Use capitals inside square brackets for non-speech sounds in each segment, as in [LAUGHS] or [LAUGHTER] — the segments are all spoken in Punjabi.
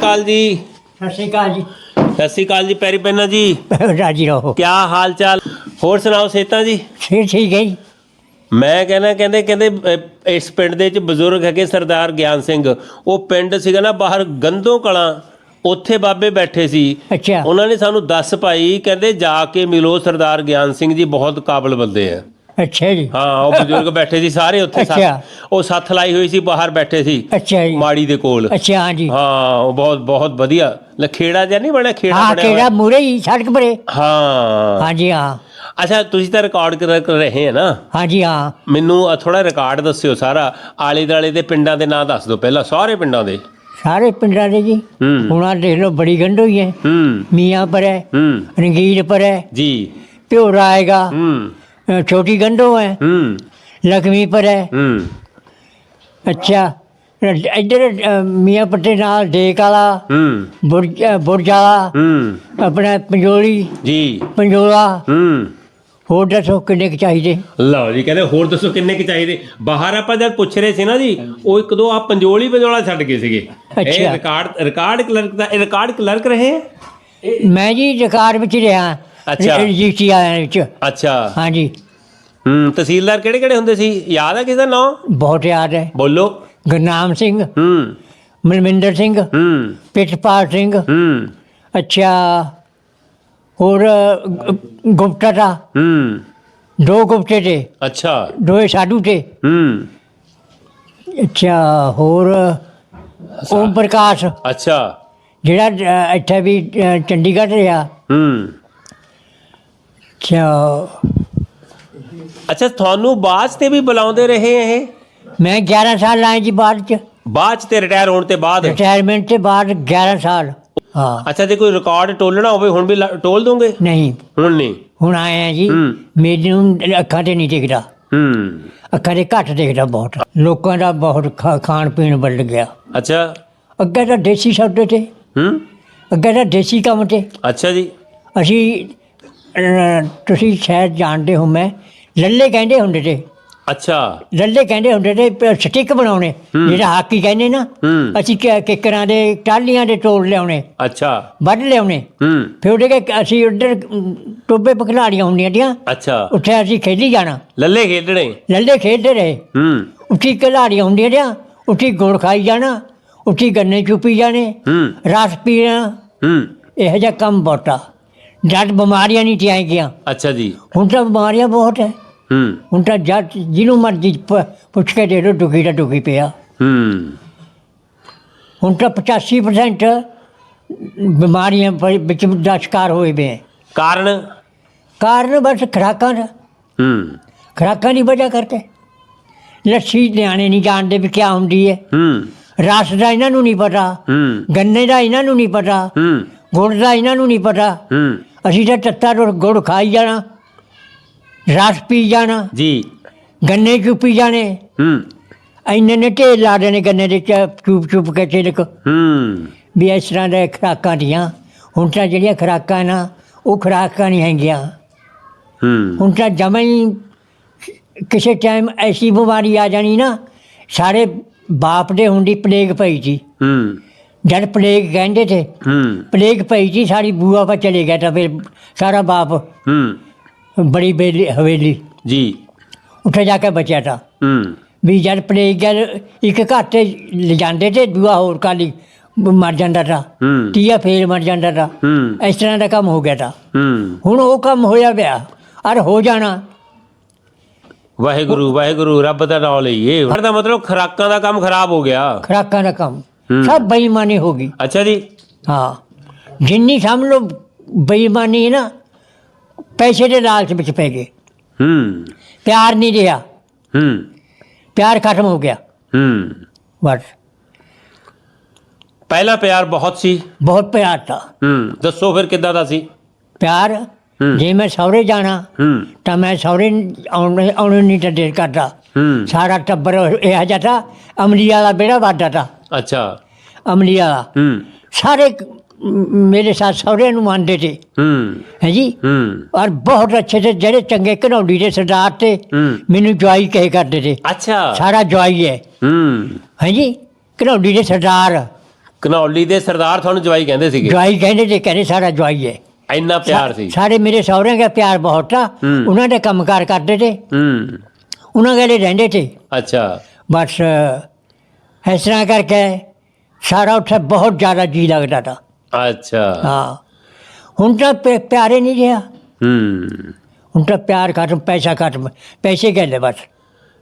ਕਾਲ ਜੀ। ਸਤਿ ਸ਼੍ਰੀ ਅਕਾਲ ਜੀ। ਸਤਿ ਸ਼੍ਰੀ ਅਕਾਲ ਜੀ ਪੈਰੀ ਪੈਨਾ ਜੀ। ਰਾਜੀ ਰਹੋ। ਕੀ ਹਾਲ ਚਾਲ ਹੋਰ ਸੁਣਾਓ ਸੇਤਾ ਜੀ? ਠੀਕ ਠੀਕ ਹੈ ਜੀ। ਮੈਂ ਕਹਿੰਦਾ ਕਹਿੰਦੇ ਕਹਿੰਦੇ ਅਹ, ਇਸ ਪਿੰਡ ਦੇ ਵਿੱਚ ਬਜ਼ੁਰਗ ਹੈਗੇ ਸਰਦਾਰ ਗਿਆਨ ਸਿੰਘ। ਉਹ ਪਿੰਡ ਸੀਗਾ ਨਾ ਬਾਹਰ ਗੰਦੋ ਕਲਾਂ ਉੱਥੇ ਬਾਬੇ ਬੈਠੇ ਸੀ। ਅੱਛਾ। ਉਹਨਾਂ ਨੇ ਸਾਨੂੰ ਦੱਸ ਪਾਈ ਕਹਿੰਦੇ ਜਾ ਕੇ ਮਿਲੋ ਸਰਦਾਰ ਗਿਆਨ ਸਿੰਘ ਜੀ ਬਹੁਤ ਕਾਬਲ ਬੰਦੇ ਆ। ਅੱਛਾ ਜੀ। ਹਾਂ ਉਹ ਬਜ਼ੁਰਗ ਬੈਠੇ ਸੀ ਸਾਰੇ ਉੱਥੇ ਸੱਥ- ਅੱਛਾ। ਉਹ ਸੱਥ ਲਾਈ ਹੋਈ ਸੀ ਬਾਹਰ ਬੈਠੇ ਸੀ ਅੱਛਾ ਜੀ। ਮਾੜੀ ਦੇ ਕੋਲ। ਅੱਛਾ ਹਾਂ ਜੀ। ਹਾਂ ਉਹ ਬਹੁਤ ਬਹੁਤ ਵਧੀਆ। ਲਖੇੜਾ ਜਿਹਾ ਨਹੀਂ ਬਣਿਆ? ਖੇੜਾ ਹਾਂ ਬਣਿਆ ਕਿਹੜਾ ਹੋਇਆ। ਮੂਰੇ ਹੀ ਸੜਕ ਪਰੇ। ਹਾਂ। ਹਾਂ ਜੀ ਹਾਂ। ਅੱਛਾ ਤੁਸੀਂ ਤਾਂ ਰਿਕਾਰਡ ਕਰ ਕਰ ਰਹੇ ਹੈ ਨਾ? ਹਾਂ ਜੀ ਹਾਂ। ਮੈਨੂੰ ਥੋੜਾ ਰਿਕਾਰਡ ਦੱਸਿਓ ਸਾਰਾ। ਆਲੇ ਦਾਲੇ ਦੇ ਪਿੰਡਾਂ ਦੇ ਨਾਂ ਦੱਸ ਦਿਓ ਪਹਿਲਾਂ ਸਾਰੇ ਪਿੰਡਾਂ ਦੇ। ਸਾਰੇ ਪਿੰਡਾਂ ਦੇ ਜੀ। ਹੂੰ। ਹੁਣ ਆਹ ਦੇਖ ਲਓ ਬੜੀ ਗੰਢ ਹੋਈ ਹੈ। ਹੂੰ। ਮੀਆਂ ਪਰ ਹੈ ਹੂੰ। ਰੰਗੀਰ ਪਰ ਹੈ। ਜੀ। ਪਿਓਰਾ ਆਏਗਾ। ਹੂੰ। ਛੋਟੀ ਗੰਢੋ ਹੈ। ਹੂੰ। ਲਖਮੀ ਪਰ ਹੈ। ਹੂੰ। ਅੱਛਾ ਅ, ਇੱਧਰ ਅ, ਮੀਆਂ ਪੱਟੇ ਨਾਲ ਡੇਕ ਵਾਲਾ ਹੂੰ। ਬੁਰਜ ਅ, ਬੁਰਜ ਵਾਲਾ ਹੂੰ। ਆਪਣਾ ਪੰਜੋਲੀ ਜੀ। ਪੰਜੋਲਾ। ਹੂੰ। ਹੋਰ ਦੱਸੋ ਕਿੰਨੇ ਕੁ ਚਾਹੀਦੇ? ਲਓ ਜੀ ਕਹਿੰਦੇ ਹੋਰ ਦੱਸੋ ਕਿੰਨੇ ਕੁ ਚਾਹੀਦੇ? ਬਾਹਰ ਆਪਾਂ ਜਦ ਪੁੱਛ ਰਹੇ ਸੀ ਨਾ ਜੀ ਉਹ ਇੱਕ ਦੋ ਆ ਪੰਜੋਲੀ ਪੰਜੋਲਾ ਛੱਡ ਗਏ ਸੀਗੇ। ਇਹ ਅੱਛਾ। ਰਿਕਾਰਡ ਰਿਕਾਰਡ ਕਲਰਕ ਦਾ ਇਹ ਰਿਕਾਰਡ ਕਲਰਕ ਰਹੇ ਹੈ? ਮੈਂ ਜੀ ਰਿਕਾਰਡ ਵਿੱਚ ਰਿਹਾ। ਅੱਛਾ। ਆਇਆ ਵਿੱਚ? ਅੱਛਾ। ਹਾਂਜੀ। ਹੂੰ ਤਹਿਸੀਲਦਾਰ ਕਿਹੜੇ ਕਿਹੜੇ ਹੁੰਦੇ ਸੀ? ਯਾਦ ਹੈ ਕਿਸ ਦਾ ਨਾਮ ਬਹੁਤ ਯਾਦ ਹੈ। ਬੋਲੋ। ਗੁਰਨਾਮ ਸਿੰਘ। ਹੂੰ। ਮਨਮਿੰਦਰ ਸਿੰਘ। ਹੂੰ। ਪਿਛਪਾਲ ਸਿੰਘ। ਹੂੰ। ਅੱਛਾ। ਹੋਰ ਅ, ਗ- ਗੁਪਤਾ ਦਾ। ਹੂੰ। ਦੋ ਗੁਪਤੇ ਤੇ। ਅੱਛਾ। ਦੋ ਸਾਧੂ ਤੇ। ਹੂੰ। ਅੱਛਾ ਹੋਰ ਓਮ ਪ੍ਰਕਾਸ਼। ਅੱਛਾ। ਜਿਹੜਾ ਅ, ਇੱਥੇ ਵੀ ਅ, ਚੰਡੀਗੜ੍ਹ ਰਿਹਾ। ਹੂੰ। ਅੱਛਾ ਅੱਛਾ ਤੁਹਾਨੂੰ ਬਾਅਦ 'ਚ ਤੇ ਵੀ ਬੁਲਾਉਂਦੇ ਰਹੇ ਇਹ? ਮੈਂ 11 ਸਾਲ ਲਾਏ ਜੀ ਬਾਅਦ ਚ। ਬਾਅਦ 'ਚ ਤੇ ਰਿਟਾਇਰ ਹੋਣ ਤੇ ਬਾਅਦ? ਰਿਟਾਇਰਮੈਂਟ ਤੇ ਬਾਅਦ 11 ਸਾਲ। ਹਾਂ। ਅੱਛਾ ਜੇ ਕੋਈ ਰਿਕਾਰਡ ਟੋਲਣਾ ਹੋਵੇ ਹੁਣ ਵੀ ਲਾ- ਟੋਲ ਦੋਗੇ? ਨਹੀਂ। ਹੁਣ ਨਹੀਂ? ਹੁਣ ਆਏ ਆ ਜੀ। ਹੂੰ। ਮੈਨੂੰ ਅੱਖਾਂ ਤੇ ਨਹੀਂ ਦਿਖਦਾ। ਹੂੰ। ਅੱਖਾਂ ਦੇ ਘੱਟ ਦਿਖਦਾ ਬਹੁਤ। ਲੋਕਾਂ ਦਾ ਬਹੁਤ ਖਾ- ਖਾਣ ਪੀਣ ਬਦਲ ਗਿਆ। ਅੱਛਾ। ਅੱਗੇ ਤਾਂ ਦੇਸੀ ਸੌਦੇ ਤੇ। ਹੂੰ। ਅੱਗੇ ਤਾਂ ਦੇਸੀ ਕੰਮ ਤੇ। ਅੱਛਾ ਜੀ। ਅਸੀਂ ਤੁਸੀਂ ਸ਼ਾਇਦ ਜਾਣਦੇ ਹੋ ਮੈਂ। ਲੱਲੇ ਕਹਿੰਦੇ ਹੁੰਦੇ ਤੇ। ਅੱਛਾ। ਲੱਲੇ ਕਹਿੰਦੇ ਹੁੰਦੇ ਤੇ ਪ- ਸਟਿੱਕ ਬਣਾਉਣੇ। ਜਿਹੜਾ ਹਾਕੀ ਕਹਿੰਦੇ ਨਾ ਹੂੰ। ਅਸੀਂ ਕਿ- ਕਿੱਕਰਾਂ ਦੇ ਟਾਲੀਆਂ ਦੇ ਤੋੜ ਲਿਆਉਣੇ। ਅੱਛਾ। ਵੱਢ ਲਿਆਉਣੇ। ਹੂੰ। ਫਿਰ ਉਹਦੇ ਕੇ ਅਸੀਂ ਉੱਧਰ ਅਮ, ਟੋਬੇ ਪਖਲਾੜੀਆਂ ਹੁੰਦੀਆਂ ਤੀਆਂ। ਅੱਛਾ। ਉੱਥੇ ਅਸੀਂ ਖੇਡੀ ਜਾਣਾ। ਲੱਲੇ ਖੇਡਣੇ? ਲੱਲੇ ਖੇਡਦੇ ਰਹੇ। ਹੂੰ। ਉੱਠੀ ਕਲਾੜੀਆਂ ਹੁੰਦੀਆਂ ਜਾਂ ਉੱਠੀ ਗੁੜ ਖਾਈ ਜਾਣਾ। ਉੱਠੀ ਗੰਨੇ ਚੁੱਪੀ ਜਾਣੇ। ਹੂੰ। ਰਸ ਪੀਣਾ। ਹੂੰ। ਇਹੋ ਜਿਹਾ ਕੰਮ ਬਹੁਤਾ। ਜਦ ਬਿਮਾਰੀਆਂ ਨਹੀਂ ਤੀਆਂ ਗਿਆ ਅੱਛਾ ਜੀ। ਹੁਣ ਤਾਂ ਬਿਮਾਰੀਆਂ ਬਹੁਤ ਹੈ। ਹੂੰ। ਹੁਣ ਤਾਂ ਜਦ ਜਿਹਨੂੰ ਮਰਜ਼ੀ ਪ- ਪੁੱਛ ਕੇ ਦੇ ਦੋ ਦੁਖੀ ਦਾ ਦੁਖੀ ਪਿਆ। ਹੂੰ। ਹੁਣ ਤਾਂ 85% ਬਿਮਾਰੀਆਂ ਪ- ਵਿੱਚ ਦਾ ਸ਼ਿਕਾਰ ਹੋਏ ਪਏ ਹੈ। ਕਾਰਨ? ਕਾਰਨ ਬਸ ਖੁਰਾਕਾਂ ਦਾ। ਹੂੰ। ਖੁਰਾਕਾਂ ਦੀ ਵਜ੍ਹਾ ਕਰਕੇ। ਲੱਸੀ ਨਿਆਣੇ ਨਹੀਂ ਜਾਣਦੇ ਵੀ ਕੀ ਹੁੰਦੀ ਹੈ। ਹੂੰ। ਰਸ ਦਾ ਇਹਨਾਂ ਨੂੰ ਨਹੀਂ ਪਤਾ। ਹੂੰ। ਗੰਨੇ ਦਾ ਇਹਨਾਂ ਨੂੰ ਨਹੀਂ ਪਤਾ। ਹੂੰ। ਗੁੜ ਦਾ ਇਹਨਾਂ ਨੂੰ ਨਹੀਂ ਪਤਾ। ਹੂੰ। ਅਸੀਂ ਤਾਂ ਤੱਤਾ ਰੋ- ਗੁੜ ਖਾਈ ਜਾਣਾ ਰਸ ਪੀ ਜਾਣਾ ਜੀ। ਗੰਨੇ ਚੁੱਪੀ ਜਾਣੇ? ਹੂੰ। ਇੰਨੇ ਨੇ ਢੇਰ ਲਾ ਦੇਣੇ ਗੰਨੇ ਦੇ ਚੁੱਪ ਚੁੱਪ ਕੇ ਛਿਲਕ ਹੂੰ। ਵੀ ਇਸ ਤਰ੍ਹਾਂ ਦੇ ਖੁਰਾਕਾਂ ਦੀਆਂ ਹੁਣ ਤਾਂ ਜਿਹੜੀਆਂ ਖੁਰਾਕਾਂ ਨਾ ਉਹ ਖੁਰਾਕਾਂ ਨਹੀਂ ਹੈਗੀਆਂ। ਹੂੰ। ਹੁਣ ਤਾਂ ਜਮਾਂ ਹੀ ਕਿਸੇ ਟਾਈਮ ਐਸੀ ਬਿਮਾਰੀ ਆ ਜਾਣੀ ਨਾ ਸਾਰੇ ਬਾਪ ਦੇ ਹੁੰਦੀ ਪਲੇਗ ਪਈ ਸੀ। ਹੂੰ। ਜਦ ਪਲੇਗ ਕਹਿੰਦੇ ਤੇ ਹੂੰ। ਪਲੇਗ ਪਈ ਸੀ ਸਾਰੀ ਬੂਆ ਪਰ ਚਲੇ ਗਿਆ ਤਾਂ ਫਿਰ ਸਾਰਾ ਬਾਪ ਹੂੰ। ਬੜੀ ਬੇਲੀ ਹਵੇਲੀ। ਜੀ। ਉੱਥੇ ਜਾ ਕੇ ਬਚਿਆ ਤਾਂ। ਹੂੰ। ਵੀ ਜਦ ਪਲੇਗ ਗਿਆ ਇੱਕ ਘਰ ਤੇ ਲਿਜਾਂਦੇ ਤੇ ਦੂਆ ਹੋਰ ਕਾਲੀ ਮਰ ਜਾਂਦਾ ਤਾ। ਹੂੰ। ਤੀਆ ਫੇਰ ਮਰ ਜਾਂਦਾ ਤਾ। ਹੂੰ। ਇਸ ਤਰ੍ਹਾਂ ਦਾ ਕੰਮ ਹੋ ਗਿਆ ਤਾ। ਹੂੰ। ਹੁਣ ਉਹ ਕੰਮ ਹੋਇਆ ਪਿਆ। ਅਰ ਹੋ ਜਾਣਾ। ਵਾਹਿਗੁਰੂ ਵਾਹਿਗੁਰੂ ਰੱਬ ਦਾ ਨਾਮ ਲਈਏ। ਹੁਣ ਦਾ ਮਤਲਬ ਖਰਾਕਾਂ ਦਾ ਕੰਮ ਖਰਾਬ ਹੋ ਗਿਆ। ਖੁਰਾਕਾਂ ਦਾ ਕੰਮ। ਸਭ ਬੇਈਮਾਨੀ ਹੋ ਗਈ। ਅੱਛਾ ਜੀ। ਹਾਂ। ਜਿੰਨੀ ਸਮਝ ਲਓ ਬੇਈਮਾਨੀ ਹੈ ਨਾ ਪੈਸੇ ਦੇ ਲਾਲਚ ਵਿੱਚ ਪੈ ਗਏ। ਹੂੰ। ਪਿਆਰ ਨਹੀਂ ਰਿਹਾ। ਹੂੰ। ਪਿਆਰ ਖਤਮ ਹੋ ਗਿਆ। ਹੂੰ। ਬਸ। ਪਹਿਲਾ ਪਿਆਰ ਬਹੁਤ ਸੀ। ਬਹੁਤ ਪਿਆਰ था ਹੂੰ। ਦੱਸੋ ਫਿਰ ਕਿੱਦਾਂ ਦਾ ਸੀ? ਪਿਆਰ। ਜੇ ਮੈਂ ਸਹੁਰੇ ਜਾਣਾ ਹੂੰ। ਤਾਂ ਮੈਂ ਸਹੁਰੇ ਆਉਣ ਨਹੀਂ ਤਾਂ ਦੇਰ ਕਰਦਾ। ਹੂੰ। ਸਾਰਾ ਟੱਬਰ ਇਹ ਜਿਹਾ ਤਾ ਅਮਲੀ ਵਾਲਾ ਬੇੜਾ ਵਾਦਾ ਤਾ। ਅੱਛਾ। ਅਮਲੀ ਵਾਲਾ। ਹੂੰ। ਸਾਰੇ ਮ- ਮੇਰੇ ਸਾਥ ਸਹੁਰੇ ਨੂੰ ਮੰਨਦੇ ਤੇ ਹੂੰ। ਹੈ ਜੀ? ਹੂੰ। ਔਰ ਬਹੁਤ ਅੱਛੇ ਤੇ ਜਿਹੜੇ ਚੰਗੇ ਘਨੌਲੀ ਦੇ ਸਰਦਾਰ ਤੇ ਹੂੰ। ਮੈਨੂੰ ਜਵਾਈ ਕਹੇ ਕਰਦੇ ਤੇ ਅੱਛਾ। ਸਾਰਾ ਜਵਾਈ ਹੈ। ਹੂੰ। ਹੈ ਜੀ? ਘਨੌਲੀ ਦੇ ਸਰਦਾਰ। ਕਨੌਲੀ ਦੇ ਸਰਦਾਰ ਤੁਹਾਨੂੰ ਜਵਾਈ ਕਹਿੰਦੇ ਸੀਗੇ? ਜਵਾਈ ਕਹਿੰਦੇ ਤੇ ਕਹਿੰਦੇ ਸਾਡਾ ਜਵਾਈ ਹੈ। ਇੰਨਾ ਪਿਆਰ ਸੀ? ਸਾਡੇ ਮੇਰੇ ਸਹੁਰਿਆਂ ਦਾ ਪਿਆਰ ਬਹੁਤ ਆ। ਹੂੰ। ਉਹਨਾਂ ਦੇ ਕੰਮਕਾਰ ਕਰਦੇ ਤੇ। ਹੂੰ। ਉਹਨਾਂ ਗਲੇ ਰਹਿੰਦੇ ਤੇ। ਅੱਛਾ। ਬਸ ਇਸ ਤਰ੍ਹਾਂ ਕਰਕੇ ਸਾਰਾ ਉੱਥੇ ਬਹੁਤ ਜ਼ਿਆਦਾ ਜੀ ਲੱਗਦਾ ਤਾ। ਅੱਛਾ। ਹਾਂ। ਹੁਣ ਤਾਂ ਪਿ- ਪਿਆਰੇ ਨਹੀਂ ਰਿਹਾ। ਹੂੰ। ਹੁਣ ਤਾਂ ਪਿਆਰ ਖਤਮ ਪੈਸਾ ਖਤਮ ਪੈਸੇ ਕਹਿੰਦੇ ਬਸ।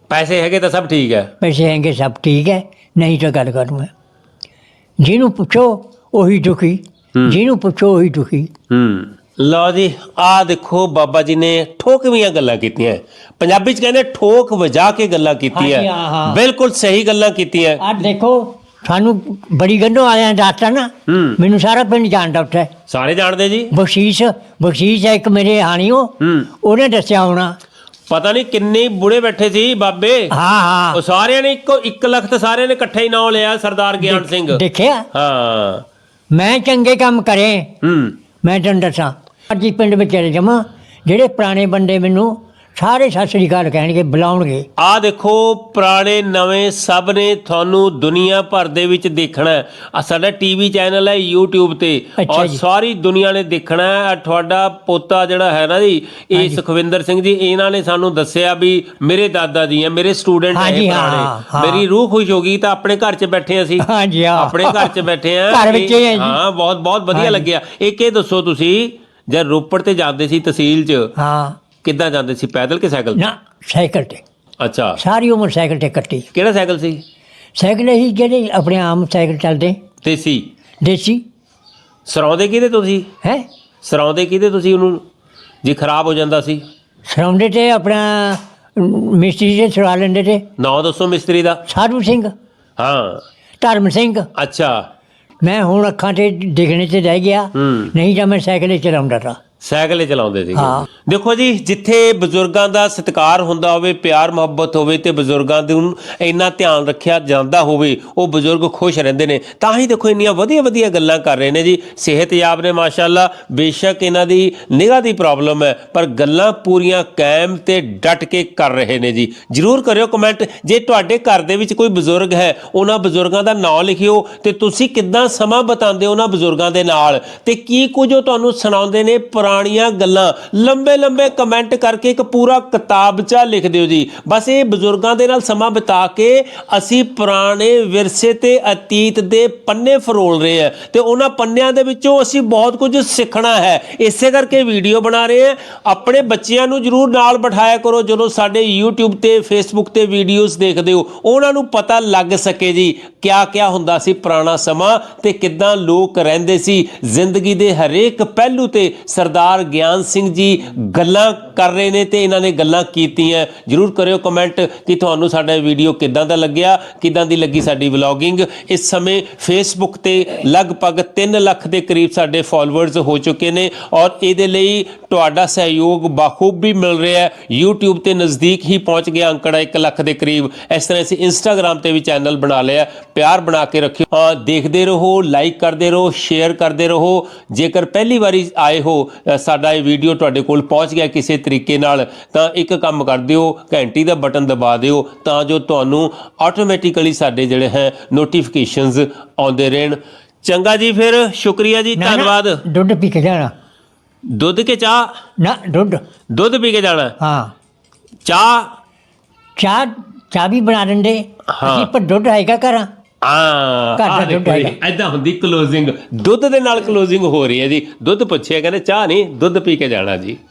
ਪੈਸੇ ਹੈਗੇ ਤਾਂ ਸਭ ਠੀਕ ਹੈ। ਪੈਸੇ ਹੈਂਗੇ ਸਭ ਠੀਕ ਹੈ ਨਹੀਂ ਤਾਂ ਗੱਲ ਕਰੂੰ ਮੈਂ ਜਿਹਨੂੰ ਪੁੱਛੋ ਉਹੀ ਦੁਖੀ ਹੂੰ। ਜਿਹਨੂੰ ਪੁੱਛੋ ਉਹੀ ਦੁਖੀ। ਹੂੰ। ਲਓ ਜੀ ਆ ਦੇਖੋ ਬਾਬਾ ਜੀ ਨੇ ਠੋਕਵੀਆਂ ਗੱਲਾਂ ਕੀਤੀਆਂ। ਪੰਜਾਬੀ ਚ ਕਹਿੰਦੇ ਠੋਕ ਵਜਾ ਕੇ ਗੱਲਾਂ ਹਾਂਜੀ, ਕੀਤੀਆਂ। ਹਾਂ, ਹਾਂ। ਬਿਲਕੁਲ ਸਹੀ ਗੱਲਾਂ ਕੀਤੀਆਂ। ਆ ਦੇਖੋ ਸਾਨੂੰ ਬੜੀ ਗੰਢੋਂ ਆਲਿਆਂ ਦੱਸਤਾ ਨਾ ਹੂੰ। ਮੈਨੂੰ ਸਾਰਾ ਪਿੰਡ ਜਾਣਦਾ ਉੱਥੇ। ਸਾਰੇ ਜਾਣਦੇ ਜੀ? ਬਖਸ਼ੀਸ਼ ਬਖਸ਼ੀਸ਼ ਹੈ ਇੱਕ ਮੇਰੇ ਹਾਣੀਓ। ਹੂੰ। ਉਹਨੇ ਦੱਸਿਆ ਹੋਣਾ। ਪਤਾ ਨਹੀਂ ਕਿੰਨੇ ਬੁੜੇ ਬੈਠੇ ਸੀ ਬਾਬੇ। ਹਾਂ ਹਾਂ। ਉਹ ਸਾਰਿਆਂ ਨੇ ਇੱਕੋ 1 ਲੱਖ ਤੇ ਸਾਰਿਆਂ ਨੇ ਇਕੱਠੇ ਹੀ ਨਾਂ ਲਿਆ ਸਰਦਾਰ ਗਿਆਨ ਸਿੰਘ। ਦੇਖਿਆ? ਹਾਂ। ਮੈਂ ਚੰਗੇ ਕੰਮ ਕਰੇ। ਹੂੰ। ਮੈਂ ਤੁਹਾਨੂੰ ਦੱਸਾਂ। ਅੱਜ ਹੀ ਪਿੰਡ ਵਿੱਚ ਚਲੇ ਜਾਵਾਂ। ਜਿਹੜੇ ਪੁਰਾਣੇ ਬੰਦੇ ਮੈਨੂੰ ਸਾਰੇ ਸਤਿ ਸ੍ਰੀ ਅਕਾਲ ਕਹਿਣਗੇ ਬੁਲਾਉਣਗੇ। ਆ ਦੇਖੋ ਪੁਰਾਣੇ ਨਵੇਂ ਸਭ ਨੇ ਤੁਹਾਨੂੰ ਦੁਨੀਆ ਭਰ ਦੇ ਵਿੱਚ ਦੇਖਣਾ ਹੈ। ਆ ਸਾਡਾ ਟੀਵੀ ਚੈਨਲ ਹੈ YouTube ਤੇ। ਅੱਛਾ ਔਰ ਜੀ। ਸਾਰੀ ਦੁਨੀਆ ਨੇ ਦੇਖਣਾ ਹੈ। ਆਹ ਤੁਹਾਡਾ ਪੋਤਾ ਜਿਹੜਾ ਹੈ ਨਾ ਜੀ ਇਹ ਸੁਖਵਿੰਦਰ ਸਿੰਘ ਜੀ ਇਹਨਾਂ ਨੇ ਸਾਨੂੰ ਦੱਸਿਆ ਵੀ ਮੇਰੇ ਦਾਦਾ ਜੀ ਆ ਮੇਰੇ ਸਟੂਡੈਂਟ ਹੈ ਹਾਂਜੀ, ਇਹ ਹਾਂ, ਪੁਰਾਣੇ। ਮੇਰੀ ਰੂਹ ਖੁਸ਼ ਹੋ ਗਈ ਤਾਂ ਆਪਣੇ ਘਰ 'ਚ ਬੈਠੇ ਅਸੀਂ। ਹਾਂਜੀ ਹਾਂ। ਆਪਣੇ ਘਰ 'ਚ ਬੈਠੇ ਆ [LAUGHS] ਘਰ ਵਿੱਚ ਹੀ ਹੈ ਜੀ। ਹਾਂ ਬਹੁਤ ਬਹੁਤ ਵਧੀਆ। ਲੱਗਿਆ। ਇੱਕ ਇਹ ਦੱਸੋ ਤੁਸੀਂ ਜਦ ਰੋਪੜ ਤੇ ਜਾਂਦੇ ਸੀ ਤਹਿਸੀਲ 'ਚ ਹਾਂ। ਕਿੱਦਾਂ ਜਾਂਦੇ ਸੀ? ਪੈਦਲ ਕਿ ਸਾਈਕਲ? ਨਾ ਸਾਈਕਲ ਤੇ। ਅੱਛਾ। ਸਾਰੀ ਉਮਰ ਸਾਈਕਲ ਤੇ ਕੱਟੀ ਕਿਹੜਾ ਸਾਈਕਲ ਸੀ? ਸਾਈਕਲ ਹੀ ਜਿਹੜੇ ਆਪਣੇ ਆਮ ਸਾਈਕਲ ਚੱਲਦੇ। ਤੇ ਸੀ ਦੇਸੀ। ਸਰਾਉਂਦੇ ਕਿਹਦੇ ਤੁਸੀਂ? ਹੈ? ਸਰਾਉਂਦੇ ਕਿਹਦੇ ਤੁਸੀਂ ਉਹਨੂੰ? ਜੇ ਖਰਾਬ ਹੋ ਜਾਂਦਾ ਸੀ। ਸਰਾਉਂਦੇ ਤੇ ਆਪਣਾ ਮਿਸਤਰੀ ਦੇ ਛੁਡਾ ਲੈਂਦੇ ਤੇ। ਨਾਂ ਦੱਸੋ ਮਿਸਤਰੀ ਦਾ। ਸਾਧੂ ਸਿੰਘ। ਹਾਂ। ਧਰਮ ਸਿੰਘ। ਅੱਛਾ। ਮੈਂ ਹੁਣ ਅੱਖਾਂ ਤੇ ਦਿਖਣੇ ਤੇ ਰਹਿ ਗਿਆ। ਨਹੀਂ ਤਾਂ ਮੈਂ ਸਾਈਕਲ ਚਲਾਉਂਦਾ ਤਾ। ਸਾਈਕਲ ਹੀ ਚਲਾਉਂਦੇ ਸੀ। ਦੇਖੋ ਜੀ ਜਿੱਥੇ ਬਜ਼ੁਰਗਾਂ ਦਾ ਸਤਿਕਾਰ ਹੁੰਦਾ ਹੋਵੇ ਪਿਆਰ ਮੁਹੱਬਤ ਹੋਵੇ ਤੇ ਬਜ਼ੁਰਗਾਂ ਦੇ ਨੂੰ ਇੰਨਾ ਧਿਆਨ ਰੱਖਿਆ ਜਾਂਦਾ ਹੋਵੇ ਉਹ ਬਜ਼ੁਰਗ ਖੁਸ਼ ਰਹਿੰਦੇ ਨੇ। ਤਾਂ ਹੀ ਦੇਖੋ ਇੰਨੀਆਂ ਵਧੀਆ ਵਧੀਆ ਗੱਲਾਂ ਕਰ ਰਹੇ ਨੇ ਜੀ। ਸਿਹਤਯਾਬ ਨੇ ਮਾਸ਼ਾਅੱਲਾ ਬੇਸ਼ੱਕ ਇਹਨਾਂ ਦੀ ਨਿਗਾਹ ਦੀ ਪ੍ਰੋਬਲਮ ਹੈ ਪਰ ਗੱਲਾਂ ਪੂਰੀਆਂ ਕਾਇਮ ਤੇ ਡਟ ਕੇ ਕਰ ਰਹੇ ਨੇ ਜੀ। ਜਰੂਰ ਕਰਿਓ ਕਮੈਂਟ। ਜੇ ਤੁਹਾਡੇ ਘਰ ਦੇ ਵਿੱਚ ਕੋਈ ਬਜ਼ੁਰਗ ਹੈ ਉਹਨਾਂ ਬਜ਼ੁਰਗਾਂ ਦਾ ਨਾਮ ਲਿਖਿਓ ਤੇ ਤੁਸੀਂ ਕਿੱਦਾਂ ਸਮਾਂ ਬਿਤਾਉਂਦੇ ਉਹਨਾਂ ਬਜ਼ੁਰਗਾਂ ਦੇ ਨਾਲ? ਤੇ ਕੀ ਕੁਝ ਉਹ ਤੁਹਾਨੂੰ ਸੁਣਾਉਂਦੇ ਨੇ ਪੁਰਾਣੀਆਂ ਗੱਲਾਂ, ਲੰਬੇ ਲੰਬੇ ਕਮੈਂਟ ਕਰਕੇ ਇੱਕ ਪੂਰਾ ਕਿਤਾਬਚਾ ਲਿਖ ਦਿਓ ਜੀ। ਬਸ ਇਹ ਬਜ਼ੁਰਗਾਂ ਦੇ ਨਾਲ ਸਮਾਂ ਬਿਤਾ ਕੇ ਅਸੀਂ ਪੁਰਾਣੇ ਵਿਰਸੇ ਤੇ ਅਤੀਤ ਦੇ ਪੰਨੇ ਫਰੋਲ ਰਹੇ ਹਾਂ ਤੇ ਉਹਨਾਂ ਪੰਨਿਆਂ ਦੇ ਵਿੱਚੋਂ ਅਸੀਂ ਬਹੁਤ ਕੁਝ ਸਿੱਖਣਾ ਹੈ। ਇਸੇ ਕਰਕੇ ਵੀਡੀਓ ਬਣਾ ਰਹੇ ਹਾਂ। ਆਪਣੇ ਬੱਚਿਆਂ ਨੂੰ ਜਰੂਰ ਨਾਲ ਬਿਠਾਇਆ ਕਰੋ ਜਦੋਂ ਸਾਡੇ YouTube ਤੇ Facebook ਤੇ ਵੀਡੀਓਜ਼ ਦੇਖਦੇ ਹੋ। ਉਹਨਾਂ ਨੂੰ ਪਤਾ ਲੱਗ ਸਕੇ ਜੀ ਕਿਆ ਕਿਆ ਹੁੰਦਾ ਸੀ ਪੁਰਾਣਾ ਸਮਾਂ ਤੇ ਕਿੱਦਾਂ ਲੋਕ ਰਹਿੰਦੇ ਸੀ। ਜ਼ਿੰਦਗੀ ਦੇ ਹਰੇਕ ਪਹਿਲੂ ਤੇ ਸਰਦਾਰ ਗਿਆਨ ਸਿੰਘ ਜੀ ਗੱਲਾਂ ਕਰ ਰਹੇ ਨੇ ਤੇ ਇਹਨਾਂ ਨੇ ਗੱਲਾਂ ਕੀਤੀਆਂ। ਜਰੂਰ ਕਰਿਓ ਕਮੈਂਟ ਕਿ ਤੁਹਾਨੂੰ ਸਾਡਾ ਵੀਡੀਓ ਕਿੱਦਾਂ ਦਾ ਲੱਗਿਆ, ਕਿੱਦਾਂ ਦੀ ਲੱਗੀ ਸਾਡੀ ਵਲੌਗਿੰਗ ਇਸ ਸਮੇਂ ਫੇਸਬੁੱਕ ਤੇ ਲਗਭਗ 3 ਲੱਖ ਦੇ ਕਰੀਬ ਸਾਡੇ ਫਾਲੋਅਰਸ ਹੋ ਚੁੱਕੇ ਨੇ ਔਰ ਇਹਦੇ ਲਈ ਤੁਹਾਡਾ ਸਹਿਯੋਗ ਬਾਖੂਬੀ ਮਿਲ ਰਿਹਾ ਹੈ। YouTube ਤੇ ਨਜ਼ਦੀਕ ਹੀ ਪਹੁੰਚ ਗਿਆ ਅੰਕੜਾ 1 ਲੱਖ ਦੇ ਕਰੀਬ। ਇਸ ਤਰ੍ਹਾਂ ਅਸੀਂ Instagram ਤੇ ਵੀ ਚੈਨਲ ਬਣਾ ਲਿਆ। ਪਿਆਰ ਬਣਾ ਕੇ ਰੱਖਿਓ। ਹਾਂ, ਦੇਖਦੇ ਰਹੋ ਲਾਈਕ ਕਰਦੇ ਰਹੋ ਸ਼ੇਅਰ ਕਰਦੇ ਰਹੋ। ਜੇਕਰ ਪਹਿਲੀ ਵਾਰੀ ਆਏ ਹੋ ਸਾਡਾ ਇਹ ਵੀਡੀਓ ਤੁਹਾਡੇ ਕੋਲ ਪਹੁੰਚ ਗਿਆ ਕਿਸੇ ਤਰੀਕੇ ਨਾਲ ਤਾਂ ਇੱਕ ਕੰਮ ਕਰ ਦਿਓ ਘੰਟੀ ਦਾ ਬਟਨ ਦਬਾ ਦਿਓ ਤਾਂ ਜੋ ਤੁਹਾਨੂੰ ਆਟੋਮੈਟਿਕਲੀ ਸਾਡੇ ਜਿਹੜੇ ਹੈ ਨੋਟੀਫਿਕੇਸ਼ਨਸ ਆਉਂਦੇ ਰਹਿਣ। ਚੰਗਾ ਜੀ ਫਿਰ ਸ਼ੁਕਰੀਆ ਜੀ ਨਾ, ਨਾ, ਧੰਨਵਾਦ। ਦੁੱਧ ਪੀ ਕੇ ਜਾਣਾ। ਦੁੱਧ ਕੇ ਚਾਹ? ਨਾ ਦੁੱਧ। ਦੁੱਧ ਪੀ ਕੇ ਜਾਣਾ। ਹਾਂ। ਚਾਹ? ਚਾਹ ਚਾਹ ਵੀ ਬਣਾ ਦਿੰਦੇ। ਹਾਂ। ਅਸੀਂ ਪਰ ਦੁੱਧ ਹੈਗਾ ਘਰਾਂ। ਹੈਗਾ। ਏਦਾਂ ਹੁੰਦੀ ਕਲੋਜ਼ਿੰਗ ਦੁੱਧ ਦੇ ਨਾਲ ਕਲੋਜ਼ਿੰਗ ਹੋ ਰਹੀ ਹੈ ਜੀ। ਦੁੱਧ ਪੁੱਛਿਆ ਕਹਿੰਦੇ ਚਾਹ ਨਹੀਂ ਦੁੱਧ ਪੀ ਕੇ ਜਾਣਾ ਜੀ।